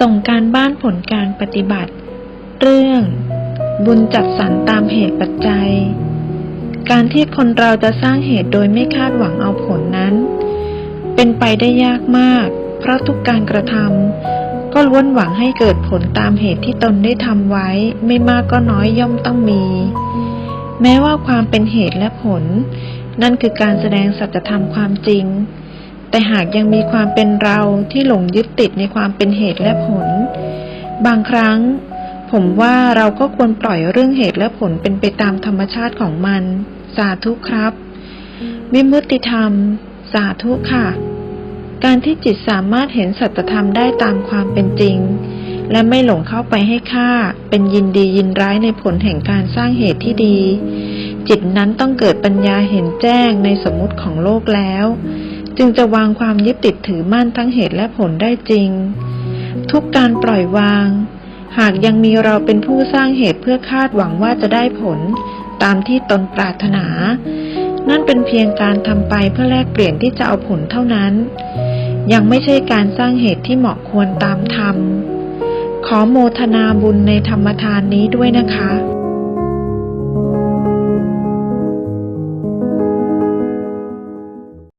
ส่งการบ้านผลการปฏิบัติ เรื่อง บุญจัดสรรตามเหตุปัจจัย การที่คนเราจะสร้างเหตุโดยไม่คาดหวังเอาผลนั้น เป็นไปได้ยากมาก เพราะทุกการกระทำก็ล้วนหวังให้เกิดผลตามเหตุที่ตนได้ทำไว้ ไม่มากก็น้อยย่อมต้องมี แม้ว่าความเป็นเหตุและผล นั่นคือการแสดงสัจธรรมความจริง แต่หากยังมีความเป็นเราที่หลงยึดติดในความเป็นเหตุและผล บางครั้ง ผมว่าเราก็ควรปล่อยเรื่องเหตุและผลเป็นไปตามธรรมชาติของมัน สาธุครับ วิมุตติธรรม สาธุค่ะ การที่จิตสามารถเห็นสัจธรรมได้ตามความเป็นจริง และไม่หลงเข้าไปให้ค่า เป็นยินดียินร้ายในผลแห่งการสร้างเหตุที่ดี จิตนั้นต้องเกิดปัญญาเห็นแจ้งในสมมุติของโลกแล้ว จึงจะวางความยึดติดถือมั่นทั้งเหตุและผลได้จริง ทุกการปล่อยวาง หากยังมีเราเป็นผู้สร้างเหตุเพื่อคาดหวังว่าจะได้ผล ตามที่ตนปรารถนา นั่นเป็นเพียงการทำไปเพื่อแลกเปลี่ยนที่จะเอาผลเท่านั้น ยังไม่ใช่การสร้างเหตุที่เหมาะควรตามธรรมขอโมทนาบุญในธรรมทานนี้ด้วยนะคะ